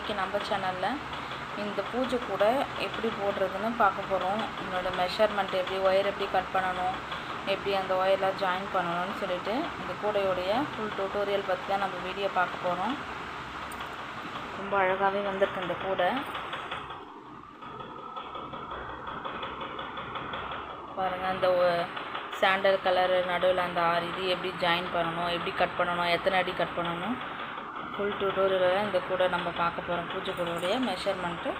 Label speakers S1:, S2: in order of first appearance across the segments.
S1: இன்றைக்கி நம்ம சேனலில் இந்த பூஜை கூட எப்படி போடுறதுன்னு பார்க்க போகிறோம் என்னோடய மெஷர்மெண்ட் எப்படி ஒயர் எப்படி கட் பண்ணணும் எப்படி அந்த ஒயர்லாம் ஜாயின் பண்ணணும்னு சொல்லிட்டு இந்த கூடையுடைய ஃபுல் டியூட்டோரியல் பற்றி தான் நம்ம வீடியோ பார்க்க போகிறோம் ரொம்ப அழகாகவே வந்திருக்கு இந்த கூடை. பாருங்கள் அந்த சாண்டல் கலர் நடுவில் அந்த ஆறு இது எப்படி ஜாயின் பண்ணணும் எப்படி கட் பண்ணணும் எத்தனை அடி கட் பண்ணணும். ஃபுல் டியூட்டோரியலில் இந்த கூட நம்ம பார்க்க போகிறோம் பூஜை கூடையுடைய மெஷர்மெண்ட்டு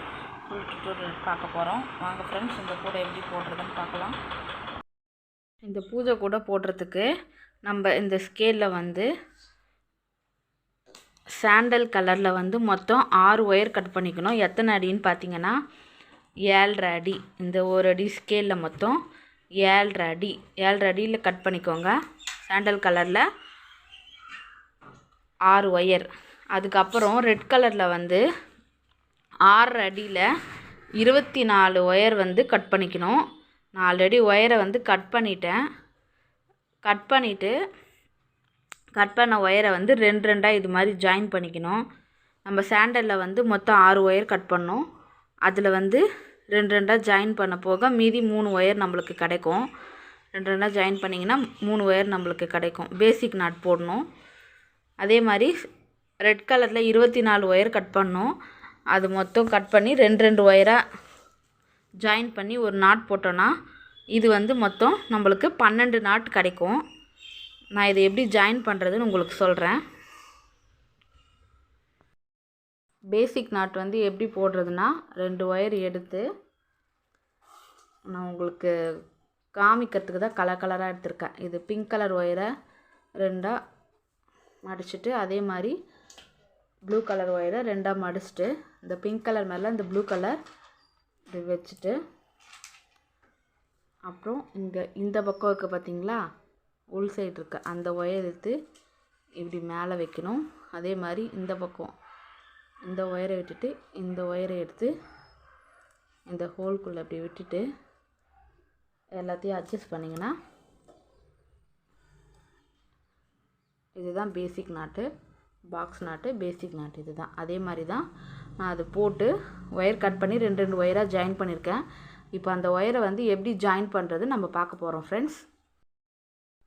S1: ஃபுல் டியூட்டோரியல் பார்க்க போகிறோம் வாங்க ஃப்ரெண்ட்ஸ் இந்த கூடை எப்படி போடுறதுன்னு பார்க்கலாம். இந்த பூஜை கூட போடுறதுக்கு நம்ம இந்த ஸ்கேலில் வந்து சாண்டல் கலரில் வந்து மொத்தம் ஆறு ஒயர் கட் பண்ணிக்கணும். எத்தனை அடின்னு பார்த்தீங்கன்னா ஏழரை அடி. இந்த ஒரு அடி ஸ்கேலில் மொத்தம் ஏழரை அடி. ஏழரை அடியில் கட் பண்ணிக்கோங்க. சாண்டல் கலரில் ஆறு ஒயர் அதுக்கப்புறம் ரெட் கலரில் வந்து ஆறு அடியில் இருபத்தி நாலு ஒயர் வந்து கட் பண்ணிக்கணும். நாலு அடி ஒயரை வந்து கட் பண்ணிட்டேன். கட் பண்ணிவிட்டு கட் பண்ண ஒயரை வந்து ரெண்டு ரெண்டாக இது மாதிரி ஜாயின் பண்ணிக்கணும். நம்ம சாண்டலில் வந்து மொத்தம் ஆறு ஒயர் கட் பண்ணோம். அதில் வந்து ரெண்டு ரெண்டாக ஜாயின் பண்ண போக மீதி மூணு ஒயர் நம்மளுக்கு கிடைக்கும். ரெண்டு ரெண்டாக ஜாயின் பண்ணிங்கன்னா மூணு ஒயர் நம்மளுக்கு கிடைக்கும். பேசிக் நாட் போடணும். அதே மாதிரி ரெட் கலரில் இருபத்தி நாலு ஒயர் கட் பண்ணோம். அது மொத்தம் கட் பண்ணி ரெண்டு ரெண்டு ஒயராக ஜாயின் பண்ணி ஒரு நாட் போட்டோன்னா இது வந்து மொத்தம் நம்மளுக்கு பன்னெண்டு நாட் கிடைக்கும். நான் இதை எப்படி ஜாயின் பண்ணுறதுன்னு உங்களுக்கு சொல்கிறேன் பேசிக் நாட் வந்து எப்படி போடுறதுன்னா ரெண்டு ஒயர் எடுத்து நான் உங்களுக்கு காமிக்கிறதுக்கு தான் கலர் கலராக எடுத்திருக்கேன். இது பிங்க் கலர் ஒயரை ரெண்டாக மடிச்சுட்டு அதே மாதிரி ப்ளூ கலர் ஒயரை ரெண்டாக மடிச்சுட்டு இந்த பிங்க் கலர் மேலே இந்த ப்ளூ கலர் இப்படி வச்சுட்டு அப்புறம் இங்கே இந்த பக்கம் இருக்குது பார்த்தீங்களா உள் சைடு இருக்க. அந்த ஒயர் எடுத்து இப்படி மேலே வைக்கணும். அதே மாதிரி இந்த பக்கம் இந்த ஒயரை விட்டுட்டு இந்த ஒயரை எடுத்து இந்த ஹோல்குள்ளே அப்படி விட்டுட்டு எல்லாத்தையும் அட்ஜஸ்ட் பண்ணிங்கன்னா இதுதான் பேசிக் நாட்டு பாக்ஸ் நாட்டு பேசிக் நாட்டு இது தான் அதே மாதிரி தான் நான் அது போட்டு ஒயர் கட் பண்ணி ரெண்டு ரெண்டு ஒயராக ஜாயின் பண்ணியிருக்கேன் இப்போ அந்த ஒயரை வந்து எப்படி ஜாயின் பண்ணுறது நம்ம பார்க்க போகிறோம் ஃப்ரெண்ட்ஸ்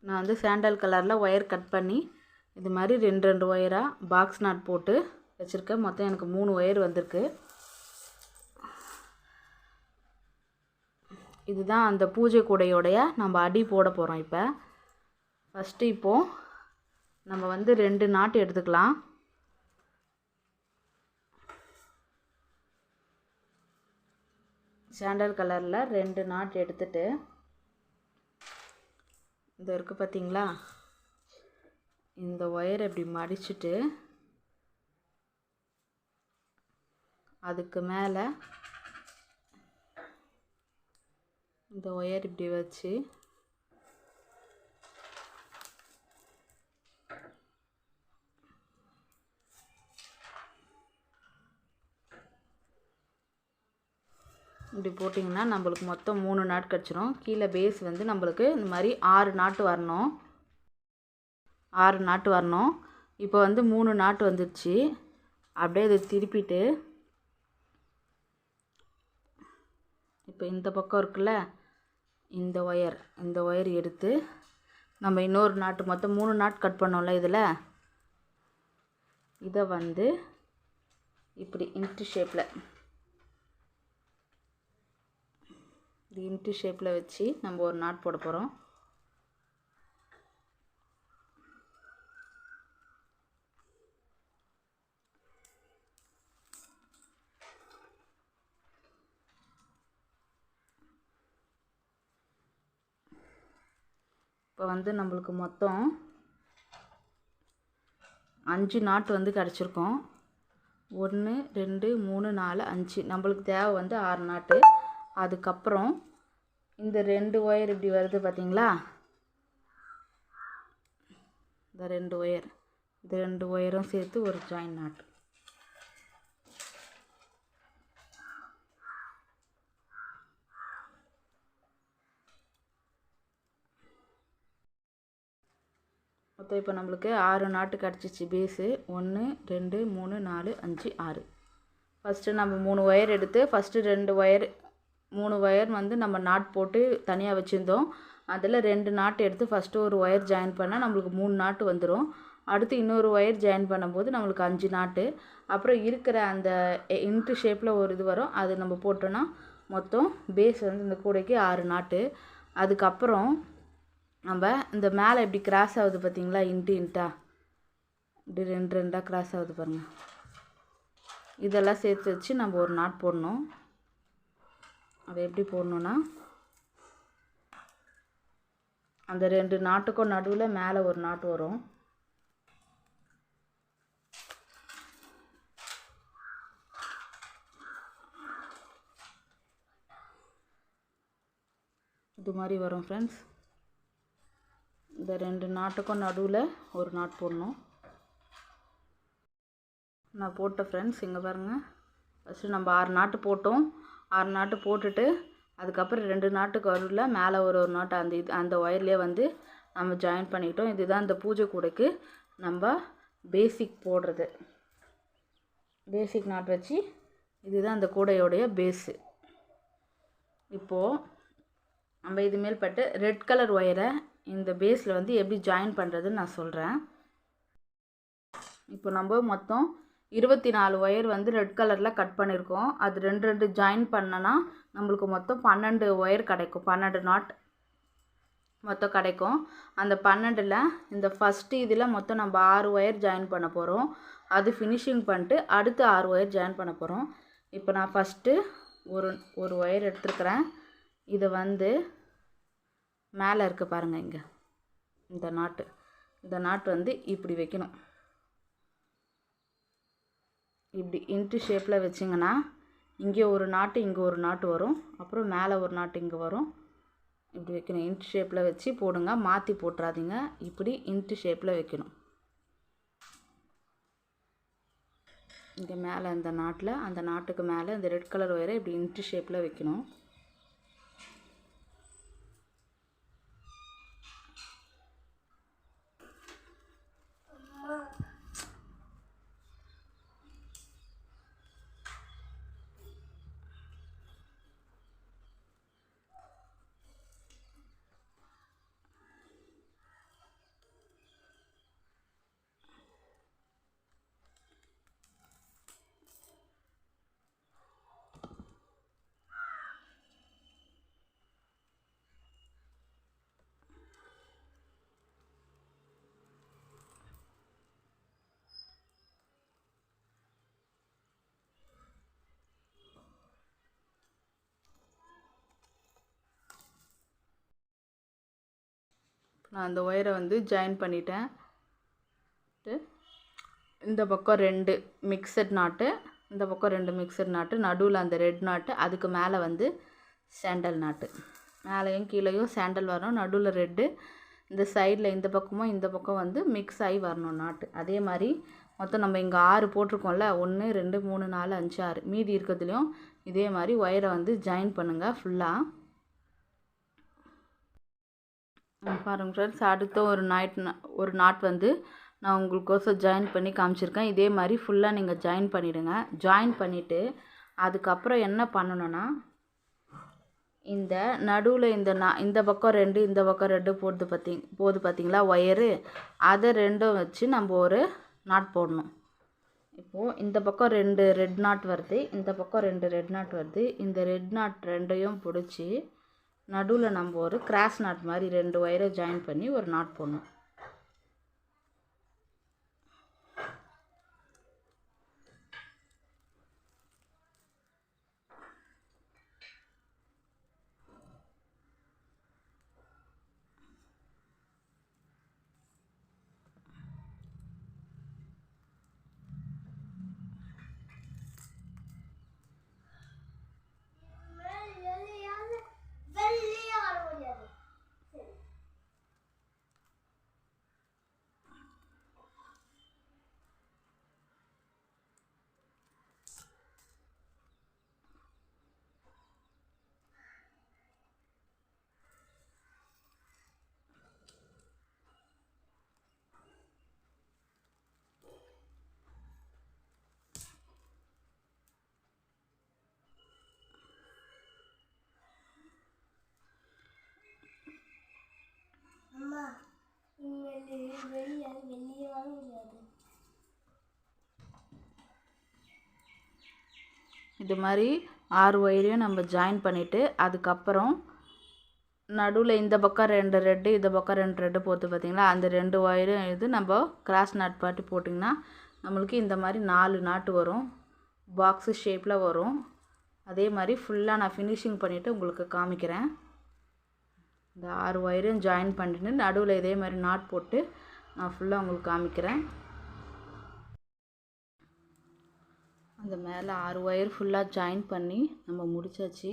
S1: நான் வந்து சாண்டல் கலரில் ஒயர் கட் பண்ணி இது மாதிரி ரெண்டு ரெண்டு ஒயராக பாக்ஸ் நாட் போட்டு வச்சுருக்கேன். மொத்தம் எனக்கு மூணு ஒயர் வந்திருக்கு. இதுதான் அந்த பூஜை கூடையோடைய நம்ம அடி போட போகிறோம் இப்போ. ஃபஸ்ட்டு இப்போது நம்ம வந்து ரெண்டு நாட்டு எடுத்துக்கலாம். சாண்டல் கலரில் ரெண்டு நாட் எடுத்துட்டு இந்த இருக்குது பார்த்தீங்களா இந்த ஒயர் இப்படி மடிச்சுட்டு அதுக்கு மேலே இந்த ஒயர் இப்படி வச்சு இப்படி போட்டிங்கன்னா நம்மளுக்கு மொத்தம் மூணு நாட் கிடச்சிரும். கீழே பேஸ் வந்து நம்மளுக்கு இந்த மாதிரி ஆறு நாட்டு வரணும். ஆறு நாட்டு வரணும். இப்போ வந்து மூணு நாட்டு வந்துடுச்சு அப்படியே இதை திருப்பிட்டு இப்போ இந்த பக்கம் இருக்குல்ல இந்த ஒயர் இந்த ஒயர் எடுத்து நம்ம இன்னொரு நாட்டு மொத்தம் மூணு நாட் கட் பண்ணோம்ல இதில். இதை வந்து இப்படி இன்ட்டு ஷேப்பில் இது இன்ட்டு ஷேப்பில் வச்சு நம்ம ஒரு நாட் போட போகிறோம் இப்போ வந்து நம்மளுக்கு மொத்தம் அஞ்சு நாட்டு வந்து கிடச்சிருக்கோம். ஒன்று ரெண்டு மூணு நாலு அஞ்சு. நம்மளுக்கு தேவை வந்து ஆறு நாட்டு அதுக்கப்புறம் இந்த ரெண்டு ஒயர் இப்படி வருது பார்த்தீங்களா? இந்த ரெண்டு ஒயர். இந்த ரெண்டு ஒயரும் சேர்த்து ஒரு ஜாயின் நாட். மொத்தம் இப்போ நம்மளுக்கு ஆறு நாட்டு கிடச்சிச்சு பேஸு ஒன்று ரெண்டு மூணு நாலு அஞ்சு ஆறு. ஃபஸ்ட்டு நம்ம மூணு ஒயர் எடுத்து ஃபஸ்ட்டு ரெண்டு ஒயர் மூணு ஒயர் வந்து நம்ம நாட் போட்டு தனியாக வச்சுருந்தோம். அதில் ரெண்டு நாட்டு எடுத்து ஃபஸ்ட்டு ஒரு ஒயர் ஜாயின் பண்ணால் நம்மளுக்கு மூணு நாட்டு வந்துடும் அடுத்து இன்னொரு ஒயர் ஜாயின் பண்ணும்போது நம்மளுக்கு அஞ்சு நாட்டு அப்புறம் இருக்கிற அந்த இன்ட்டு ஷேப்பில் ஒரு இது வரும். அது நம்ம போட்டோன்னா மொத்தம் பேஸ் வந்து இந்த கூடைக்கு ஆறு நாட்டு அதுக்கப்புறம் நம்ம இந்த மேலே இப்படி கிராஸ் ஆகுது பார்த்தீங்களா? இன்ட்டு இன்ட்டா இப்படி ரெண்டு ரெண்டாக கிராஸ் ஆகுது பாருங்கள் இதெல்லாம் சேர்த்து வச்சு நம்ம ஒரு நாட் போடணும். அதை எப்படி போடணுன்னா அந்த ரெண்டு நாட்டுக்கும் நடுவில் மேலே ஒரு நாட்டு வரும். இது மாதிரி வரும் ஃப்ரெண்ட்ஸ் இந்த ரெண்டு நாட்டுக்கும் நடுவில் ஒரு நாட் போடணும். நான் போட்ட ஃப்ரெண்ட்ஸ் இங்கே பாருங்கள் ஃபஸ்ட்டு நம்ம ஆறு நாட்டு போட்டோம். ஆறு நாட்டு போட்டுட்டு அதுக்கப்புறம் ரெண்டு நாட்டுக்கு வரல மேலே ஒரு ஒரு நாட்டு அந்த இது அந்த ஒயர்லேயே வந்து நம்ம ஜாயின் பண்ணிக்கிட்டோம். இதுதான் இந்த பூஜை கூடைக்கு நம்ம பேசிக் போடுறது. பேசிக் நாட் வச்சு இதுதான் அந்த கூடையோடைய பேஸு இப்போது நம்ம இது மேல்பட்டு ரெட் கலர் ஒயரை இந்த பேஸில் வந்து எப்படி ஜாயின் பண்ணுறதுன்னு நான் சொல்கிறேன் இப்போ நம்ம மொத்தம் இருபத்தி நாலு ஒயர் வந்து ரெட் கலரில் கட் பண்ணியிருக்கோம் அது ரெண்டு ரெண்டு ஜாயின் பண்ணனா நம்மளுக்கு மொத்தம் பன்னெண்டு ஒயர் கிடைக்கும். பன்னெண்டு நாட் மொத்தம் கிடைக்கும். அந்த பன்னெண்டில் இந்த ஃபஸ்ட்டு இதில் மொத்தம் நம்ம ஆறு ஒயர் ஜாயின் பண்ண போகிறோம் அது ஃபினிஷிங் பண்ணிட்டு அடுத்து ஆறு ஒயர் ஜாயின் பண்ண போகிறோம் இப்போ நான் ஃபஸ்ட்டு ஒரு ஒரு ஒயர் எடுத்துருக்குறேன். இதை வந்து மேலே இருக்க பாருங்கள் இங்கே. இந்த நாட்டு இந்த நாட்டு வந்து இப்படி வைக்கணும். இப்படி இன்ட்டு ஷேப்பில் வச்சிங்கன்னா இங்கே ஒரு நாட்டு இங்கே ஒரு நாட்டு வரும். அப்புறம் மேலே ஒரு நாட்டு இங்கே வரும். இப்படி வைக்கணும். இன்ட்டு ஷேப்பில் வச்சு போடுங்க. மாற்றி போட்டுறாதீங்க. இப்படி இன்ட்டு ஷேப்பில் வைக்கணும். இங்கே மேலே இந்த நாட்டில் அந்த நாட்டுக்கு மேலே இந்த ரெட் கலர் ஒயரை இப்படி இன்ட்டு ஷேப்பில் வைக்கணும். நான் அந்த ஒயரை வந்து ஜாயின் பண்ணிட்டேன். இந்த பக்கம் ரெண்டு மிக்சட் நாட்டு இந்த பக்கம் ரெண்டு மிக்சட் நாட்டு நடுவில் அந்த ரெட் நாட்டு அதுக்கு மேலே வந்து சேண்டல் நாட்டு மேலேயும் கீழேயும் சாண்டல் வரும் நடுவில் ரெட்டு இந்த சைடில் இந்த பக்கமும் இந்த பக்கம் வந்து மிக்ஸ் ஆகி வரணும் நாட்டு அதே மாதிரி மொத்தம் நம்ம இங்கே ஆறு போட்டிருக்கோம்ல ஒன்று ரெண்டு மூணு நாலு அஞ்சு ஆறு. மீதி இருக்கிறதுலையும் இதே மாதிரி ஒயரை வந்து ஜாயின் பண்ணுங்கள் ஃபுல்லாக பாருங்கள் ஃப்ரெண்ட்ஸ் அடுத்த ஒரு நைட் ஒரு நாட் வந்து நான் உங்களுக்கோசம் ஜாயின் பண்ணி காமிச்சிருக்கேன். இதே மாதிரி ஃபுல்லாக நீங்கள் ஜாயின் பண்ணிவிடுங்க ஜாயின் பண்ணிவிட்டு அதுக்கப்புறம் என்ன பண்ணணும்னா இந்த நடுவில் இந்த நான் இந்த பக்கம் ரெண்டு இந்த பக்கம் ரெண்டு போடுது பார்த்தி போகுது பார்த்தீங்களா ஒயரு அதை ரெண்டும் வச்சு நம்ம ஒரு நாட் போடணும். இப்போது இந்த பக்கம் ரெண்டு ரெட் நாட் வருது இந்த பக்கம் ரெண்டு ரெட் நாட் வருது. இந்த ரெட் நாட் ரெண்டையும் பிடிச்சி நடுவில் நம்ம ஒரு கிராஸ் நாட் மாதிரி ரெண்டு ஒயரை ஜாயின் பண்ணி ஒரு நாட் போடணும். இது மாதிரி ஆறு ஒயரையும் நம்ம ஜாயின் பண்ணிவிட்டு அதுக்கப்புறம் நடுவில் இந்த பக்கம் ரெண்டு ரெட்டு இந்த பக்கம் ரெண்டு ரெட்டு போட்டு பார்த்தீங்களா அந்த ரெண்டு ஒயரும் இது நம்ம கிராஸ் நாட் பாட்டி போட்டிங்கன்னா நம்மளுக்கு இந்த மாதிரி நாலு நாட்டு வரும். பாக்ஸு ஷேப்பில் வரும். அதே மாதிரி ஃபுல்லாக நான் ஃபினிஷிங் பண்ணிவிட்டு உங்களுக்கு காமிக்கிறேன். இந்த ஆறு ஒயரும் ஜாயின் பண்ணிட்டு நடுவில் இதே மாதிரி நாட் போட்டு நான் ஃபுல்லாக உங்களுக்கு காமிக்கிறேன். அந்த மேலே ஆறு ஒயர் ஃபுல்லாக ஜாயின் பண்ணி நம்ம முடிச்சாச்சு.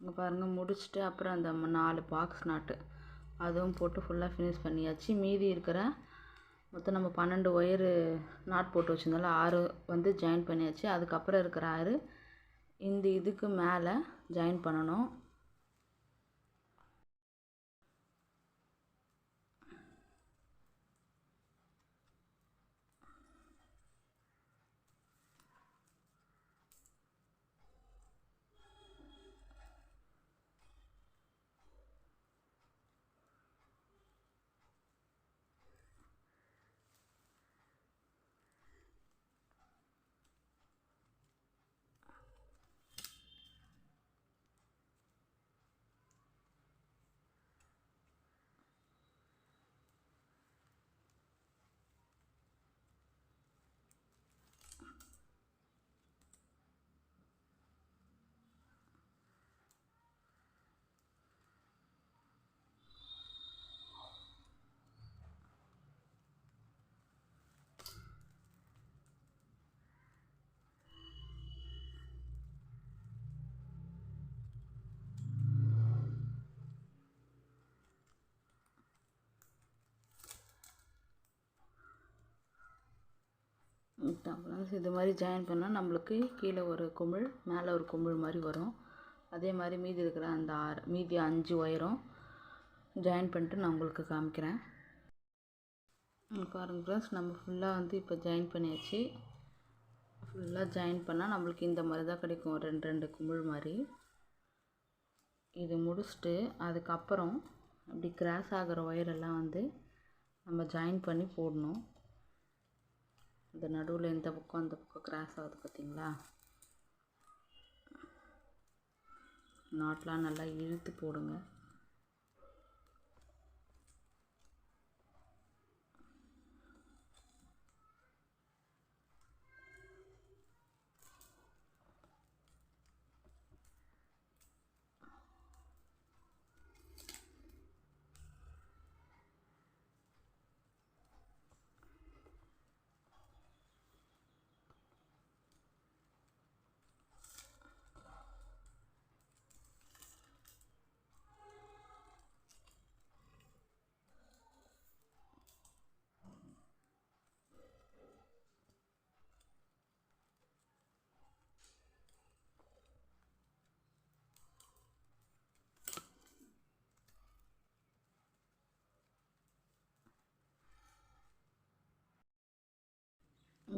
S1: இங்கே பாருங்கள் முடிச்சுட்டு அப்புறம் அந்த நாலு பாக்ஸ் நாட்டு அதுவும் போட்டு ஃபுல்லாக ஃபினிஷ் பண்ணியாச்சு. மீதி இருக்கிற மொத்தம் நம்ம பன்னெண்டு ஒயரு நாட் போட்டு வச்சுருந்தாலும் ஆறு வந்து ஜாயின் பண்ணியாச்சு. அதுக்கப்புறம் இருக்கிற ஆறு இந்த இதுக்கு மேலே ஜாயின் பண்ணணும். எக்ஸாம்பிள் இது மாதிரி ஜாயின் பண்ணால் நம்மளுக்கு கீழே ஒரு குமிழ் மேலே ஒரு குமிழ் மாதிரி வரும். அதே மாதிரி மீதி இருக்கிற அந்த ஆறு மீதி அஞ்சு ஒயரும் ஜாயின் பண்ணிட்டு நான் உங்களுக்கு காமிக்கிறேன். ம், பாருங்க ஃப்ரெண்ட்ஸ் நம்ம ஃபுல்லாக வந்து இப்போ ஜாயின் பண்ணியாச்சு. ஃபுல்லாக ஜாயின் பண்ணால் நம்மளுக்கு இந்த மாதிரி தான் கிடைக்கும். ரெண்டு ரெண்டு குமிழ் மாதிரி. இது முடிச்சுட்டு அதுக்கப்புறம் அப்படி கிராஸ் ஆகிற ஒயரெல்லாம் வந்து நம்ம ஜாயின் பண்ணி போடணும். இந்த நடுவில் இந்த பக்கம் அந்த பக்கம் கிராஸ் ஆகுது பார்த்தீங்களா நாட்லாம் நல்லா இழுத்து போடுங்க.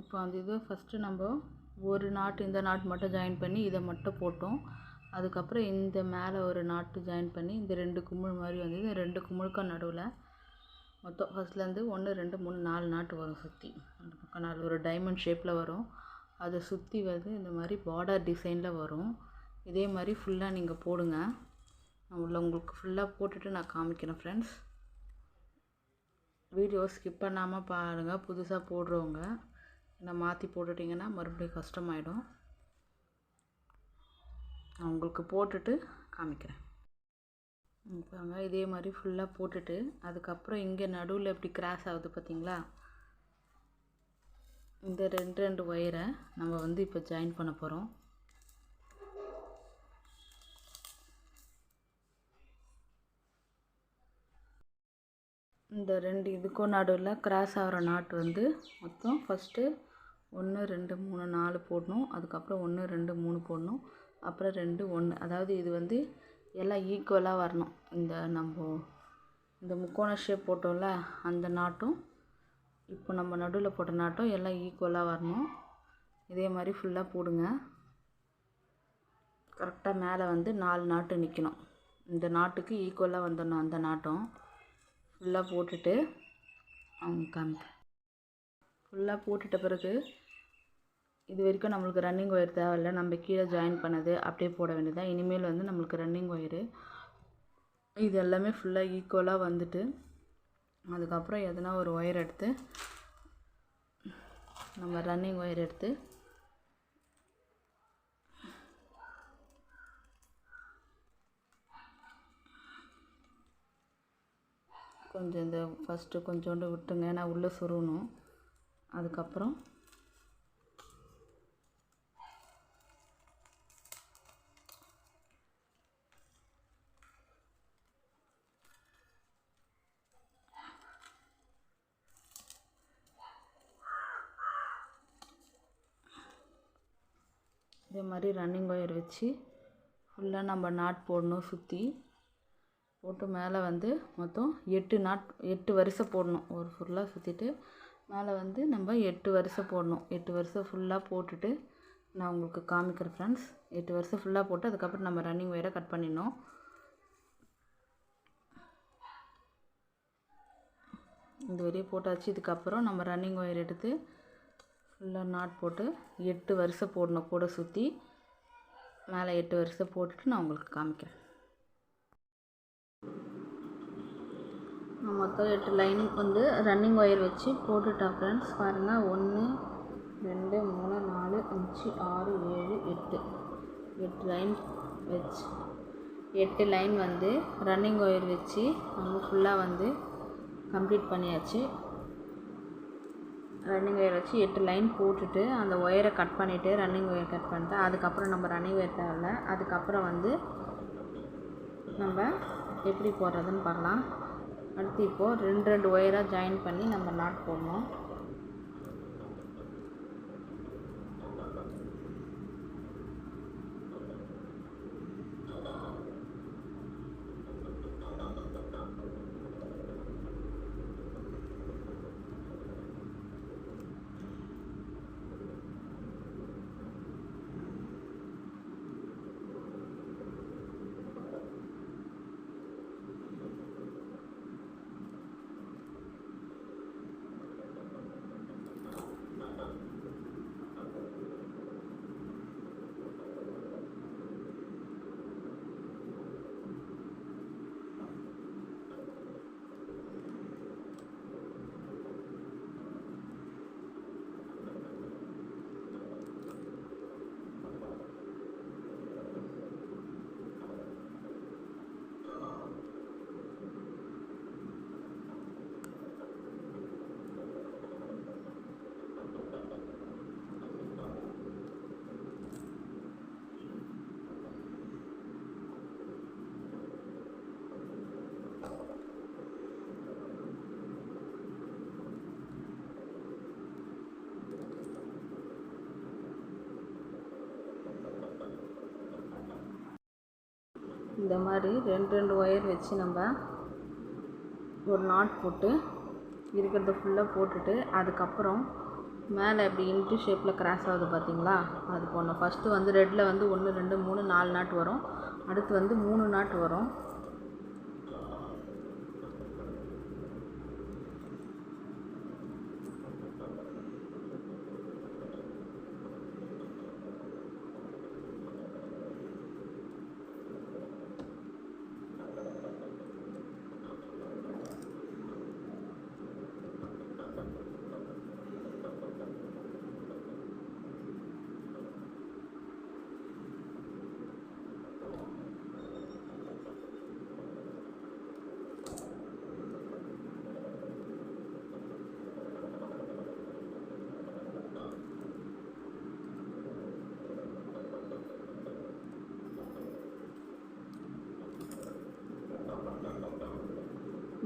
S1: இப்போ அந்த இது ஃபஸ்ட்டு நம்ம ஒரு நாட்டு இந்த நாட்டு மட்டும் ஜாயின் பண்ணி இதை மட்டும் போட்டோம். அதுக்கப்புறம் இந்த மேலே ஒரு நாட்டு ஜாயின் பண்ணி இந்த ரெண்டு குமிழ் மாதிரி வந்து இந்த ரெண்டு குமிழுக்கும் நடுவில் மொத்தம் ஃபஸ்ட்லேருந்து ஒன்று ரெண்டு மூணு நாலு நாட்டு வரும் சுற்றி அந்த பக்கம் நாலு ஒரு டைமண்ட் ஷேப்பில் வரும். அதை சுற்றி வந்து இந்த மாதிரி பார்டர் டிசைனில் வரும். இதே மாதிரி ஃபுல்லாக நீங்கள் போடுங்க. நான் உள்ள உங்களுக்கு ஃபுல்லாக போட்டுட்டு நான் காமிக்கிறேன் ஃப்ரெண்ட்ஸ் வீடியோ ஸ்கிப் பண்ணாமல் பாருங்கள் புதுசாக போடுறவங்க. ஏன்னா மாற்றி போட்டுட்டிங்கன்னா மறுபடியும் கஷ்டமாயிடும். நான் உங்களுக்கு போட்டுட்டு காமிக்கிறேன். பாருங்க இதே மாதிரி ஃபுல்லாக போட்டுட்டு அதுக்கப்புறம் இங்கே நடுவில் எப்படி கிராஸ் ஆகுது பார்த்தீங்களா இந்த ரெண்டு ரெண்டு ஒயரை நம்ம வந்து இப்போ ஜாயின் பண்ண போகிறோம் இந்த ரெண்டு இதுக்கும் நடுவில் கிராஸ் ஆகிற நாட் வந்து மொத்தம் ஃபஸ்ட்டு ஒன்று ரெண்டு மூணு நாலு போடணும். அதுக்கப்புறம் ஒன்று ரெண்டு மூணு போடணும். அப்புறம் ரெண்டு ஒன்று. அதாவது இது வந்து எல்லாம் ஈக்குவலாக வரணும். இந்த நம்ம இந்த முக்கோண ஷேப் போட்டோம்ல அந்த நாட்டும் இப்போ நம்ம நடுவில் போட்ட நாட்டும் எல்லாம் ஈக்குவலாக வரணும். இதே மாதிரி ஃபுல்லாக போடுங்க. கரெக்டாக மேலே வந்து நாலு நாட்டு நிற்கணும் இந்த நாட்டுக்கு ஈக்குவலாக வந்துடணும் அந்த நாட்டம் ஃபுல்லாக போட்டுட்டு அவங்க காமிப்பேன். ஃபுல்லாக போட்டுட்ட பிறகு இது வரைக்கும் நம்மளுக்கு ரன்னிங் ஒயர் தேவையில்ல. நம்ம கீழே ஜாயின் பண்ணது அப்படியே போட வேண்டியதான் இனிமேல் வந்து நம்மளுக்கு ரன்னிங் ஒயரு இது எல்லாமே ஃபுல்லாக ஈக்குவலாக வந்துட்டு அதுக்கப்புறம் எதனா ஒரு ஒயர் எடுத்து நம்ம ரன்னிங் ஒயர் எடுத்து கொஞ்சம் இந்த ஃபஸ்ட்டு கொஞ்சோண்டு விட்டுங்க ஏன்னா உள்ளே சுருணும். அதுக்கப்புறம் இதே மாதிரி ரன்னிங் ஒயர் வச்சு ஃபுல்லாக நம்ம நாட் போடணும் சுற்றி போட்டு மேலே வந்து மொத்தம் எட்டு நாட் எட்டு வரிசை போடணும். ஒரு ஃபுல்லாக சுற்றிட்டு மேலே வந்து நம்ம எட்டு வருஷம் போடணும். எட்டு வருஷம் ஃபுல்லாக போட்டுட்டு நான் உங்களுக்கு காமிக்கிறேன் ஃப்ரெண்ட்ஸ் எட்டு வருஷம் ஃபுல்லாக போட்டு அதுக்கப்புறம் நம்ம ரன்னிங் ஒயரை கட் பண்ணிடணும். இந்த வரையே போட்டாச்சு. இதுக்கப்புறம் நம்ம ரன்னிங் ஒயர் எடுத்து ஃபுல்லாக நாட் போட்டு எட்டு வருஷம் போடணும் கூட சுற்றி மேலே எட்டு வருஷம் போட்டுட்டு நான் உங்களுக்கு காமிக்கிறேன். நான் மொத்தம் எட்டு லைன் வந்து ரன்னிங் ஒயர் வச்சு போட்டுட்டேன் ஃப்ரெண்ட்ஸ் பாருங்கள் ஒன்று ரெண்டு மூணு நாலு அஞ்சு ஆறு ஏழு எட்டு. எட்டு லைன் வச்சு எட்டு லைன் வந்து ரன்னிங் ஒயர் வச்சு நம்ம ஃபுல்லாக வந்து கம்ப்ளீட் பண்ணியாச்சு. ரன்னிங் ஒயர் வச்சு எட்டு லைன் போட்டுட்டு அந்த ஒயரை கட் பண்ணிவிட்டு ரன்னிங் ஒயர் கட் பண்ணிட்டு அதுக்கப்புறம் நம்ம ரன்னிங் ஒயர் தேவையில்ல. அதுக்கப்புறம் வந்து நம்ம எப்படி போடுறதுன்னு பார்க்கலாம். அடுத்து இப்போது ரெண்டு ரெண்டு ஒயராக ஜாயின் பண்ணி நம்ம நாட் போடணும். இந்த மாதிரி ரெண்டு ரெண்டு ஒயர் வச்சு நம்ம ஒரு நாட் போட்டு இருக்கிறத ஃபுல்லாக போட்டுட்டு அதுக்கப்புறம் மேலே இப்படி இன்ட்டு ஷேப்பில் கிராஸ் ஆகுது பார்த்தீங்களா? அது போடணும் ஃபஸ்ட்டு வந்து ரெட்டில் வந்து ஒன்று ரெண்டு மூணு நாலு நாட் வரும். அடுத்து வந்து மூணு நாட் வரும்.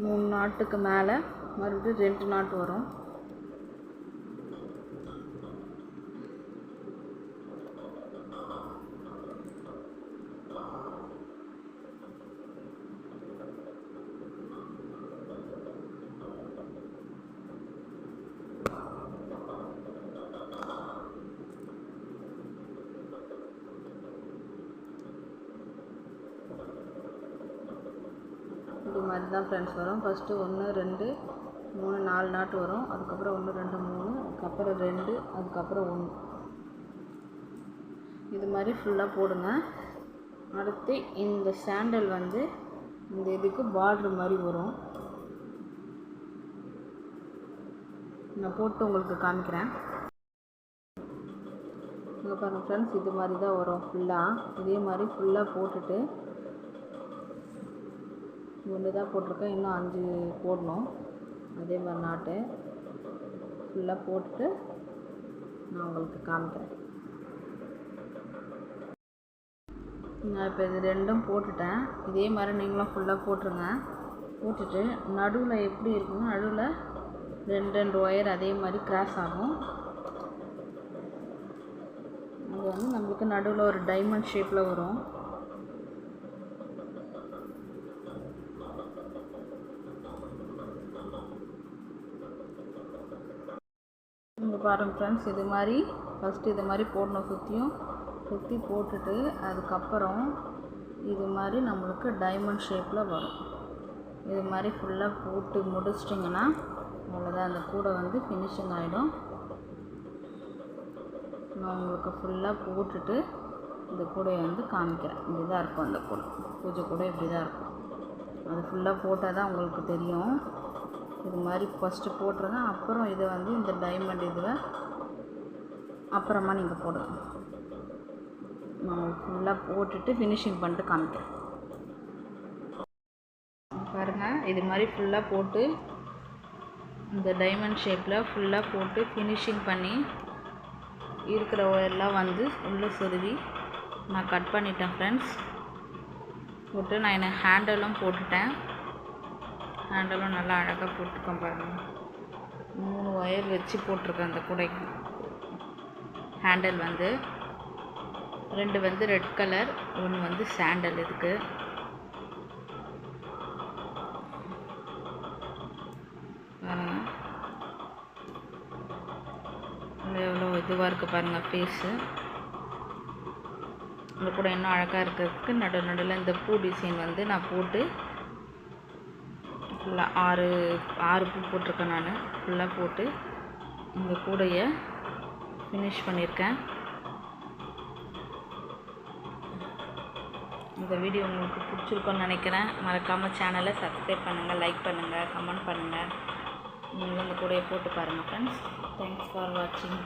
S1: மூணு நாட்டுக்கு மேலே மறுபடியும் ரெண்டு நாட்டு வரும் இது நாட்ஸ் வரும். ஃபஸ்ட்டு ஒன்று ரெண்டு மூணு நாலு நாட்டு வரும். அதுக்கப்புறம் ஒன்று ரெண்டு மூணு அதுக்கப்புறம் ரெண்டு அதுக்கப்புறம் ஒன்று இது மாதிரி ஃபுல்லாக போடுங்க. அடுத்து இந்த சாண்டல் வந்து இந்த இதுக்கு பார்ட்ரு மாதிரி வரும். நான் போட்டு உங்களுக்கு காமிக்கிறேன். இங்கே பாருங்கள் ஃப்ரெண்ட்ஸ் இது மாதிரி தான் வரும் ஃபுல்லாக இதே மாதிரி ஃபுல்லாக போட்டுட்டு ஒன்று தான் போட்டிருக்கேன். இன்னும் அஞ்சு போடணும். அதே மாதிரி நாட்டு. ஃபுல்லாக போட்டுட்டு நான் உங்களுக்கு காமிக்கிறேன். நான் இப்போ இது ரெண்டும் போட்டுட்டேன். இதே மாதிரி நீங்களும் ஃபுல்லாக போட்டுருங்க. போட்டுட்டு நடுவில் எப்படி இருக்குன்னா நடுவில் ரெண்டு ரெண்டு ஒயர் அதே மாதிரி கிராஸ் ஆகும். அது வந்து நம்மளுக்கு நடுவில் ஒரு டைமண்ட் ஷேப்பில் வரும் இங்கே பாருங்கள் ஃப்ரெண்ட்ஸ் இது மாதிரி ஃபஸ்ட்டு இது மாதிரி போடணும் சுற்றியும் சுற்றி போட்டுட்டு அதுக்கப்புறம் இது மாதிரி நம்மளுக்கு டைமண்ட் ஷேப்பில் வரும். இது மாதிரி ஃபுல்லாக போட்டு முடிச்சிட்டிங்கன்னா அவ்வளோதான் அந்த கூடை வந்து ஃபினிஷிங் ஆகிடும் நான் உங்களுக்கு ஃபுல்லாக போட்டுட்டு இந்த கூடையை வந்து காமிக்கிறேன். இப்படி தான் இருக்கும் அந்த கூடை. பூஜை கூடை இப்படி தான் இருக்கும். அது ஃபுல்லாக போட்டால் தான் உங்களுக்கு தெரியும். இது மாதிரி ஃபஸ்ட்டு போட்டுருங்க அப்புறம் இதை வந்து இந்த டைமண்ட் இதில் அப்புறமா நீங்கள் போடுங்க நான் ஃபுல்லாக போட்டுட்டு ஃபினிஷிங் பண்ணிட்டு காமிக்கிறேன். பாருங்கள் இது மாதிரி ஃபுல்லாக போட்டு இந்த டைமண்ட் ஷேப்பில் ஃபுல்லாக போட்டு ஃபினிஷிங் பண்ணி இருக்கிற எல்லாம் வந்து உள்ளே சொருவி நான் கட் பண்ணிட்டேன் ஃப்ரெண்ட்ஸ் போட்டு நான் என்ன ஹேண்டெல்லாம் போட்டுட்டேன். ஹேண்டலும் நல்லா அழகாக போட்டிருக்கோம் பாருங்கள் மூணு ஒயர் வச்சு போட்டிருக்கேன் அந்த கூடைக்கு. ஹேண்டில் வந்து ரெண்டு வந்து ரெட் கலர் ஒன்று வந்து சாண்டல் இதுக்கு. எவ்வளோ இதுவாக இருக்குது பாருங்கள் ஃபேஸு இந்த கூட இன்னும் அழகாக இருக்கிறதுக்கு நடு நடுவில் இந்த பூ டிசைன் வந்து நான் போட்டு ஃபுல்லாக ஆறு ஆறு பூ போட்டிருக்கேன் நான். ஃபுல்லாக போட்டு இந்த கூடையை ஃபினிஷ் பண்ணியிருக்கேன். இந்த வீடியோ உங்களுக்கு பிடிச்சிருக்குன்னு நினைக்கிறேன். மறக்காமல் சேனலை சப்ஸ்கிரைப் பண்ணுங்கள் லைக் பண்ணுங்கள் கமெண்ட் பண்ணுங்கள் நீங்களும் இந்த கூடையை போட்டு பாருங்கள் ஃப்ரெண்ட்ஸ் தேங்க்ஸ் ஃபார் வாட்சிங்